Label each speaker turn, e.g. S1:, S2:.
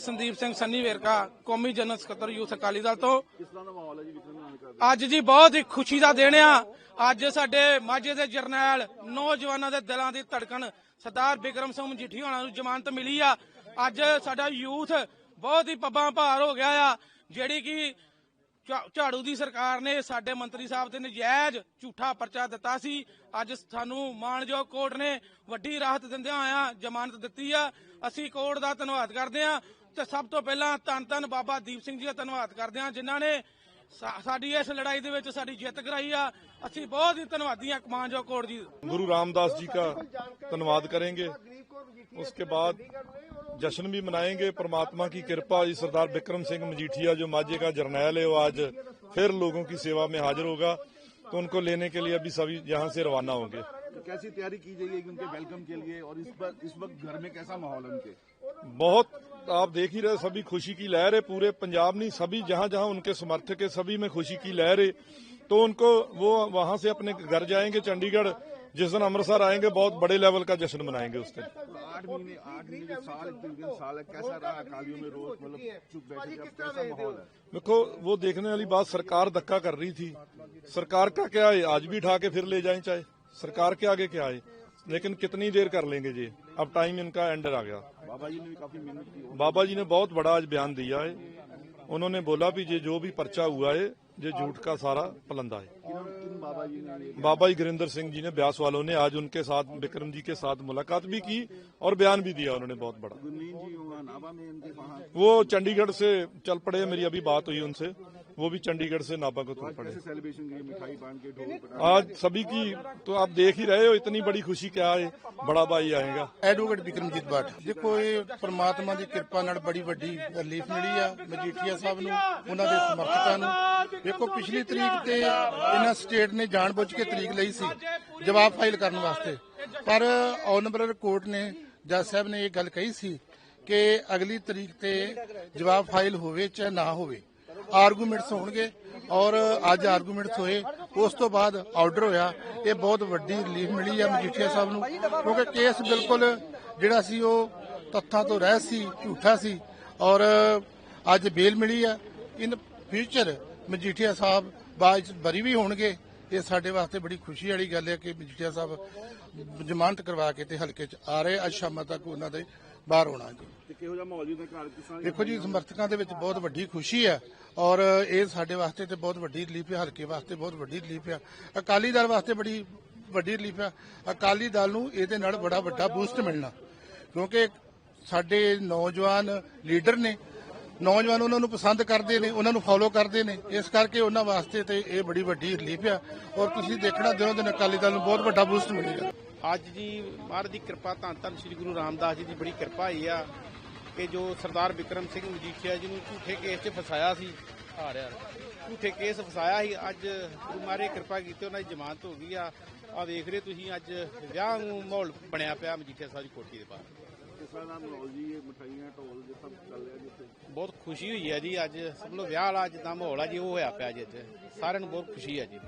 S1: ਸੰਦੀਪ ਸਿੰਘ ਸੰਨੀ ਵੇਰਕਾ ਕੌਮੀ ਜਨਰਲ ਸਕੱਤਰ ਯੂਥ ਅਕਾਲੀ ਦਲ ਤੋਂ। ਅੱਜ ਜੀ ਬਹੁਤ ਹੀ ਖੁਸ਼ੀ ਦਾ ਦਿਨ ਆ। ਅੱਜ ਸਾਡੇ ਮਾਝੇ ਦੇ ਜਰਨੈਲ ਨੌਜਵਾਨਾਂ ਦੇ ਦਿਲਾਂ ਦੀ ਧੜਕਣ ਸਰਦਾਰ ਬਿਕਰਮ ਸਿੰਘ ਮਜੀਠੀ ਹੋਣਾ ਨੂੰ ਜ਼ਮਾਨਤ ਮਿਲੀ ਆ। ਅੱਜ ਸਾਡਾ ਯੂਥ ਬਹੁਤ ਹੀ ਪੱਬਾਂ ਭਾਰ ਹੋ ਗਿਆ ਆ ਜਿਹੜੀ ਕਿ ਝਾੜੂ ਦੀ ਸਰਕਾਰ ਨੇ ਸਾਡੇ ਮੰਤਰੀ ਸਾਹਿਬ ਤੇ ਨਜਾਇਜ਼ ਝੂਠਾ ਪਰਚਾ ਦਿੱਤਾ ਸੀ। ਅੱਜ ਸਾਨੂੰ ਮਾਨਯੋਗ ਕੋਰਟ ਨੇ ਵੱਡੀ ਰਾਹਤ ਦਿੰਦਿਆਂ ਹੋਇਆਂ ਜ਼ਮਾਨਤ ਦਿੱਤੀ ਆ। ਅਸੀਂ ਕੋਰਟ ਦਾ ਧੰਨਵਾਦ ਕਰਦੇ ਆ। ਤੇ ਸਭ ਤੋਂ ਪਹਿਲਾਂ ਧੰਨ ਧੰਨ ਬਾਬਾ ਦੀਪ ਸਿੰਘ ਜੀ ਦਾ ਧੰਨਵਾਦ ਕਰਦੇ ਹਾਂ ਜਿਨ੍ਹਾਂ ਨੇ ਸਾਡੀ ਇਸ ਲੜਾਈ ਦੇ ਵਿੱਚ ਸਾਡੀ ਜਿੱਤ ਕਰਾਈ ਆ। ਅਸੀਂ ਬਹੁਤ ਹੀ ਧੰਨਵਾਦੀ ਆ ਕਮਾਂਜੋ ਕੋਟ ਜੀ।
S2: ਗੁਰੂ ਰਾਮਦਾਸ ਜੀ ਦਾ ਧੰਨਵਾਦ ਕਰਾਂਗੇ। اس کے بعد جشن بھی منائیں گے پرماتما کی کرپا جی سردار بکرم سنگھ مجیٹھیا جو ماجے کا جرنیل ہے وہ آج پھر لوگوں کی سیوا میں حاضر ہوگا تو ان کو لینے کے لیے ابھی سبھی یہاں
S3: سے روانہ ہوں گے کیسی تیاری کی جائے گی ان کے ویلکم کے لیے اور اس وقت گھر میں کیسا
S2: ماحول ان کے بہت آپ دیکھ ہی رہے سبھی خوشی کی لہر ہے پورے پنجاب نہیں سبھی جہاں جہاں ان کے سمرتھک ہے سبھی میں خوشی کی لہر ہے۔ تو ان کو وہ وہاں سے اپنے گھر جائیں گے چنڈی گڑھ جس دن امرتسر آئیں گے
S3: بہت بڑے لیول کا جشن منائیں گے اس دن۔ دیکھو وہ دیکھنے والی بات سرکار دھکا کر رہی تھی۔ سرکار کا کیا ہے؟
S2: آج بھی اٹھا کے پھر لے جائیں چاہے۔ سرکار کے آگے کیا ہے؟ لیکن کتنی دیر کر لیں گے جی؟ اب ٹائم ان کا اینڈر آ گیا۔ بابا جی نے بہت بڑا آج بیان دیا ہے انہوں نے بولا
S3: بھی یہ جو بھی پرچہ ہوا ہے
S2: یہ جھوٹ کا سارا پلندہ ہے بابا جی گریندر سنگھ جی نے بیاس والوں نے آج ان کے ساتھ بکرم جی کے ساتھ ملاقات
S3: بھی کی اور بیان بھی دیا
S2: انہوں نے بہت بڑا وہ چنڈی گڑھ سے چل پڑے میری ابھی بات ہوئی ان سے मुलाकात भी की और बयान भी दिया उन्होंने बहुत बड़ा
S3: गुरमीत जी हुआ नाभा में उनके वहाँ
S2: वो चंडीगढ़ से चल पड़े मेरी अभी बात हुई उनसे वो भी चंडीगढ़ से नाभा को तुल पड़े
S3: कैसे सेलिब्रेशन की मिठाई बांध के ढोल पटा
S2: आज सभी की तो आप देख ही रहे हो इतनी बड़ी खुशी क्या है बड़ा भाई आएगा
S4: ਐਡਵੋਕੇਟ ਬਿਕਰਮਜੀਤ ਭੱਟ ਦੇਖੋ ਇਹ ਪ੍ਰਮਾਤਮਾ ਦੀ ਕਿਰਪਾ ਨਾਲ ਬੜੀ ਵੱਡੀ ਰਿਲੀਫ ਮਿਲੀ ਆ ਮਜੀਠੀਆ ਸਾਹਿਬ ਨੂੰ ਉਹਨਾਂ ਦੇ ਸਮਰਥਕਾਂ ਨੂੰ ਦੇਖੋ ਪਿਛਲੀ ਤਰੀਕ ਤੇ ਇਹਨਾਂ ਸਟੇਟ ਨੇ ਜਾਣਬੁੱਝ ਕੇ ਤਰੀਕ ਲਈ ਸੀ ਜਵਾਬ ਫਾਈਲ ਕਰਨ ਵਾਸਤੇ ਪਰ ਆਨਰੇਬਲ ਕੋਰਟ ਨੇ ਜੱਜ ਸਾਹਿਬ ਨੇ ਇਹ ਗੱਲ ਕਹੀ ਸੀ ਕਿ ਅਗਲੀ ਤਰੀਕ ਤੇ ਜਵਾਬ ਫਾਈਲ ਹੋਵੇ ਚਾਹੇ ਨਾ ਹੋਵੇ ਆਰਗੂਮੈਂਟਸ ਹੋਣਗੇ ਔਰ ਅੱਜ ਆਰਗੂਮੈਂਟਸ ਹੋਏ, ਉਸ ਤੋਂ ਬਾਅਦ ਆਰਡਰ ਹੋਇਆ। ਇਹ ਬਹੁਤ ਵੱਡੀ ਰਿਲੀਫ ਮਿਲੀ ਹੈ ਮਜੀਠੀਆ ਸਾਹਿਬ ਨੂੰ, ਕਿਉਂਕਿ ਕੇਸ ਬਿਲਕੁਲ ਜਿਹੜਾ ਸੀ ਉਹ ਤੱਥਾਂ ਤੋਂ ਰਹਿ ਸੀ, ਝੂਠਾ ਸੀ। ਔਰ ਅੱਜ ਬੇਲ ਮਿਲੀ ਹੈ ਇਨ ਫਿਊਚਰ ਮਜੀਠੀਆ ਸਾਹਿਬ ਬਾਅਦ 'ਚ ਬਰੀ ਵੀ ਹੋਣਗੇ। ਇਹ ਸਾਡੇ ਵਾਸਤੇ ਬੜੀ ਖੁਸ਼ੀ ਵਾਲੀ ਗੱਲ ਹੈ ਕਿ ਮਜੀਠੀਆ ਸਾਹਿਬ ਜ਼ਮਾਨਤ ਕਰਵਾ ਕੇ ਤੇ ਹਲਕੇ 'ਚ ਆ ਰਹੇ ਅੱਜ ਸ਼ਾਮਾਂ ਤੱਕ ਉਹਨਾਂ ਦੇ ਬਾਹਰ ਹੋਣਾ ਜੀ।
S3: ਤੇ ਕਿਹੋ ਜਿਹਾ ਮਾਹੌਲ ਜੀ ਉਹਦੇ ਘਰ ਕਿਸ ਤਰ੍ਹਾਂ
S4: ਦੇਖੋ ਜੀ ਸਮਰਥਕਾਂ ਦੇ ਵਿੱਚ ਬਹੁਤ ਵੱਡੀ ਖੁਸ਼ੀ ਹੈ ਔਰ ਇਹ ਸਾਡੇ ਵਾਸਤੇ ਤੇ ਬਹੁਤ ਵੱਡੀ ਰਿਲੀਫ ਹੈ ਹਲਕੇ ਵਾਸਤੇ ਬਹੁਤ ਵੱਡੀ ਰਿਲੀਫ ਹੈ। ਅਕਾਲੀ ਦਲ ਵਾਸਤੇ ਬੜੀ ਵੱਡੀ ਰਿਲੀਫ ਹੈ। ਅਕਾਲੀ ਦਲ ਨੂੰ ਇਹਦੇ ਨਾਲ ਬੜਾ ਵੱਡਾ ਬੂਸਟ ਮਿਲਣਾ। ਕਿਉਂਕਿ ਸਾਡੇ ਨੌਜਵਾਨ ਲੀਡਰ ਨੇ ਨੌਜਵਾਨ ਉਹਨਾਂ ਨੂੰ ਪਸੰਦ ਕਰਦੇ ਨੇ, ਉਹਨਾਂ ਨੂੰ ਫੋਲੋ ਕਰਦੇ ਨੇ। ਇਸ ਕਰਕੇ ਉਹਨਾਂ ਵਾਸਤੇ ਤੇ ਇਹ ਬੜੀ ਵੱਡੀ ਰਿਲੀਫ ਆ। ਔਰ ਤੁਸੀਂ ਦੇਖਣਾ, ਦਿਨੋਂ ਦਿਨ ਅਕਾਲੀ ਦਲ ਨੂੰ ਬਹੁਤ ਵੱਡਾ ਬੂਸਟ ਮਿਲੇਗਾ।
S5: ਅੱਜ ਜੀ, ਮਹਾਰਾਜ ਦੀ ਕਿਰਪਾ, ਧੰਨ ਧੰਨ ਸ੍ਰੀ ਗੁਰੂ ਰਾਮਦਾਸ ਜੀ ਦੀ ਬੜੀ ਕਿਰਪਾ ਹੋਈ ਆ ਕਿ ਜੋ ਸਰਦਾਰ ਵਿਕਰਮ ਸਿੰਘ ਮਜੀਠੀਆ ਜੀ ਨੂੰ ਝੂਠੇ ਕੇਸ 'ਚ ਫਸਾਇਆ ਸੀ ਆ ਰਿਹਾ। ਝੂਠੇ ਕੇਸ ਫਸਾਇਆ ਸੀ। ਅੱਜ ਗੁਰੂ ਮਹਾਰਾਜ ਕਿਰਪਾ ਕੀਤੀ ਉਹਨਾਂ ਦੀ ਜ਼ਮਾਨਤ ਹੋ ਗਈ ਆ। ਆ ਵੇਖ ਰਹੇ ਤੁਸੀਂ ਅੱਜ ਵਿਆਹ ਨੂੰ ਮਾਹੌਲ ਬਣਿਆ ਪਿਆ ਮਜੀਠੀਆ ਸਾਹਿਬ ਦੀ ਕੋਠੀ ਦੇ ਬਾਹਰ।
S3: ਕਿਸ ਤਰ੍ਹਾਂ ਦਾ ਮਾਹੌਲ ਜੀ ਇਹ ਮਠਾਈਆਂ ਢੋਲ ਜੇ ਸਭ ਚੱਲ ਰਿਹਾ ਜਿੱਥੇ?
S5: ਬਹੁਤ ਖੁਸ਼ੀ ਹੋਈ ਹੈ ਜੀ ਅੱਜ। ਸਭ ਨੂੰ ਵਿਆਹ ਵਾਲਾ ਜਿੱਦਾਂ ਮਾਹੌਲ ਆ ਜੀ ਉਹ ਹੋਇਆ ਪਿਆ ਜੀ ਅੱਜ। ਸਾਰਿਆਂ ਨੂੰ ਬਹੁਤ ਖੁਸ਼ੀ ਹੈ ਜੀ।